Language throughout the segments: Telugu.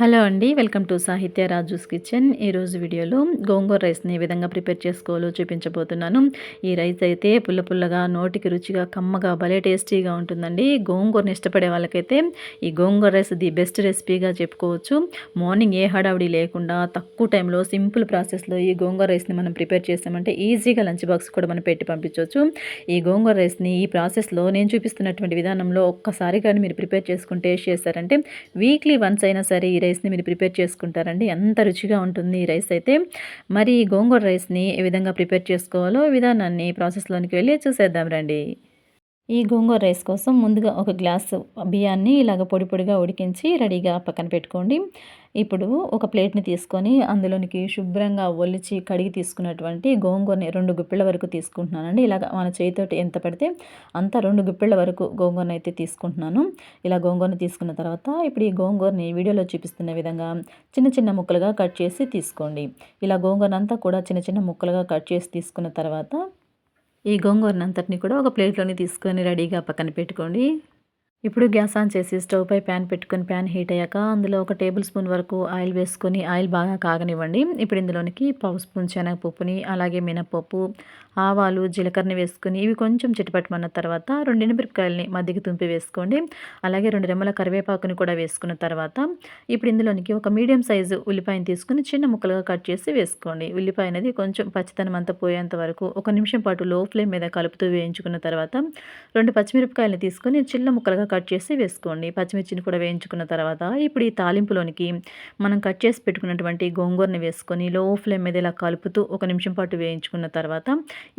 హలో అండి వెల్కమ్ టు సాహిత్య రాజూస్ కిచెన్. ఈరోజు వీడియోలో గోంగూర రైస్ని ఏ విధంగా ప్రిపేర్ చేసుకోవాలో చూపించబోతున్నాను. ఈ రైస్ అయితే పుల్ల పుల్లగా నోటికి రుచిగా కమ్మగా భలే టేస్టీగా ఉంటుందండి. గోంగూరని ఇష్టపడే వాళ్ళకైతే ఈ గోంగూర రైస్ ది బెస్ట్ రెసిపీగా చెప్పుకోవచ్చు. మార్నింగ్ ఏ హడావిడి లేకుండా తక్కువ టైంలో సింపుల్ ప్రాసెస్లో ఈ గోంగూర రైస్ని మనం ప్రిపేర్ చేస్తామంటే ఈజీగా లంచ్ బాక్స్ కూడా మనం పెట్టి పంపించవచ్చు. ఈ గోంగూర రైస్ని ఈ ప్రాసెస్లో నేను చూపిస్తున్నటువంటి విధానంలో ఒక్కసారి కానీ మీరు ప్రిపేర్ చేసుకుని టేస్ట్ చేస్తారంటే వీక్లీ వన్స్ అయినా సరే ఈ రైస్ని మీరు ప్రిపేర్ చేసుకుంటారండి. ఎంత రుచిగా ఉంటుంది ఈ రైస్ అయితే. మరి గోంగూర రైస్ని ఏ విధంగా ప్రిపేర్ చేసుకోవాలో విధానాన్ని ప్రాసెస్లోనికి వెళ్ళి చూసేద్దాం రండి. ఈ గోంగూర రైస్ కోసం ముందుగా ఒక గ్లాసు బియ్యాన్ని ఇలాగ పొడి పొడిగా ఉడికించి రెడీగా పక్కన పెట్టుకోండి. ఇప్పుడు ఒక ప్లేట్ని తీసుకొని అందులోనికి శుభ్రంగా ఒలిచి కడిగి తీసుకున్నటువంటి గోంగూరని రెండు గుప్పిళ్ళ వరకు తీసుకుంటున్నానండి. ఇలాగ మన చేతితోటి ఎంత పడితే అంత రెండు గుప్పిళ్ళ వరకు గోంగూరని అయితే తీసుకుంటున్నాను. ఇలా గోంగూరని తీసుకున్న తర్వాత ఇప్పుడు ఈ గోంగూరని వీడియోలో చూపిస్తున్న విధంగా చిన్న చిన్న ముక్కలుగా కట్ చేసి తీసుకోండి. ఇలా గోంగూరనంతా కూడా చిన్న చిన్న ముక్కలుగా కట్ చేసి తీసుకున్న తర్వాత ఈ గోంగూరనంతటిని కూడా ఒక ప్లేట్లోని తీసుకొని రెడీగా పక్కన పెట్టుకోండి. ఇప్పుడు గ్యాస్ ఆన్ చేసి స్టవ్ పై ప్యాన్ పెట్టుకుని ప్యాన్ హీట్ అయ్యాక అందులో ఒక టేబుల్ స్పూన్ వరకు ఆయిల్ వేసుకొని ఆయిల్ బాగా కాగనివ్వండి. ఇప్పుడు ఇందులోనికి పావు స్పూన్ శనగపప్పుని అలాగే మినపప్పు ఆవాలు జీలకర్రని వేసుకుని ఇవి కొంచెం చిటపట్టమన్న తర్వాత రెండు ఎండుమిరపకాయలని మధ్యకి తుంపి వేసుకోండి. అలాగే రెండు రెమ్మల కరివేపాకుని కూడా వేసుకున్న తర్వాత ఇప్పుడు ఇందులోనికి ఒక మీడియం సైజు ఉల్లిపాయని తీసుకుని చిన్న ముక్కలుగా కట్ చేసి వేసుకోండి. ఉల్లిపాయ అనేది కొంచెం పచ్చితనం అంతా పోయేంత వరకు ఒక నిమిషం పాటు లో ఫ్లేమ్ మీద కలుపుతూ వేయించుకున్న తర్వాత రెండు పచ్చిమిరపకాయలని తీసుకొని చిన్న ముక్కలుగా కట్ చేసి వేసుకోండి. పచ్చిమిర్చిని కూడా వేయించుకున్న తర్వాత ఇప్పుడు ఈ తాలింపులోనికి మనం కట్ చేసి పెట్టుకున్నటువంటి గోంగూరని వేసుకొని లో ఫ్లేమ్ మీద ఇలా కలుపుతూ ఒక నిమిషం పాటు వేయించుకున్న తర్వాత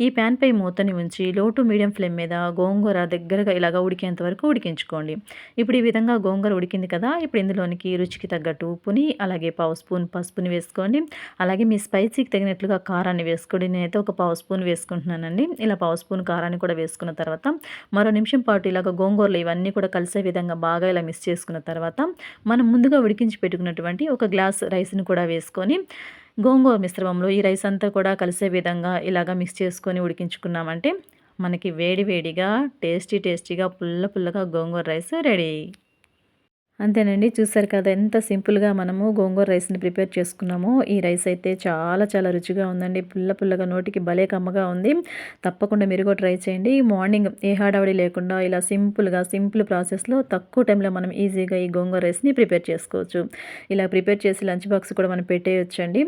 ఈ ప్యాన్ పై మూతని ఉంచి లో టు మీడియం ఫ్లేమ్ మీద గోంగూర దగ్గరగా ఇలాగ ఉడికేంత వరకు ఉడికించుకోండి. ఇప్పుడు ఈ విధంగా గోంగూర ఉడికింది కదా ఇప్పుడు ఇందులోనికి రుచికి తగ్గట్టు ఉప్పుని అలాగే పావు స్పూన్ పసుపుని వేసుకోండి. అలాగే మీ స్పైసీకి తగినట్లుగా కారాన్ని వేసుకోండి నేనైతే ఒక పావు స్పూన్ వేసుకుంటున్నానండి. ఇలా పావు స్పూన్ కారాన్ని కూడా వేసుకున్న తర్వాత మరో నిమిషం పాటు ఇలాగ గోంగూరలు ఇవన్నీ కూడా కలిసే విధంగా బాగా ఇలా మిక్స్ చేసుకున్న తర్వాత మనం ముందుగా ఉడికించి పెట్టుకున్నటువంటి ఒక గ్లాస్ రైస్ని కూడా వేసుకొని గోంగూర మిశ్రమంలో ఈ రైస్ అంతా కూడా కలిసే విధంగా ఇలాగ మిక్స్ చేసుకొని ఉడికించుకున్నామంటే మనకి వేడి వేడిగా టేస్టీ టేస్టీగా పుల్ల పుల్లగా గోంగూర రైస్ రెడీ. అంతేనండి. చూసారు కదా ఎంత సింపుల్గా మనము గోంగూర రైస్ని ప్రిపేర్ చేసుకున్నామో. ఈ రైస్ అయితే చాలా చాలా రుచిగా ఉందండి. పుల్ల పుల్లగా నోటికి భలే కమ్మగా ఉంది. తప్పకుండా మీరు కూడా ట్రై చేయండి. మార్నింగ్ ఏ హడావడి లేకుండా ఇలా సింపుల్గా సింపుల్ ప్రాసెస్లో తక్కువ టైంలో మనం ఈజీగా ఈ గోంగూర రైస్ని ప్రిపేర్ చేసుకోవచ్చు. ఇలా ప్రిపేర్ చేసి లంచ్ బాక్స్ కూడా మనం పెట్టేయొచ్చండి.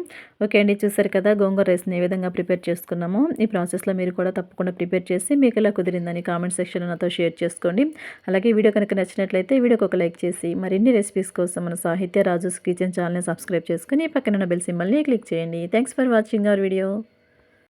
ఓకే అండి. చూసారు కదా గోంగూర రైస్ని ఏ విధంగా ప్రిపేర్ చేసుకున్నామో. ఈ ప్రాసెస్లో మీరు కూడా తప్పకుండా ప్రిపేర్ చేసి మీకు ఎలా కుదిరిందని కామెంట్ సెక్షన్లో నాతో షేర్ చేసుకోండి. అలాగే వీడియో కనుక నచ్చినట్లయితే వీడియోకి ఒక లైక్ చేసి మరిన్ని రెసిపీస్ కోసం మన సాహిత్య రాజుస్ కిచెన్ ఛానల్ని సబ్స్క్రైబ్ చేసుకుని పక్కన బెల్ సింబల్ని క్లిక్ చేయండి. Thanks for watching our video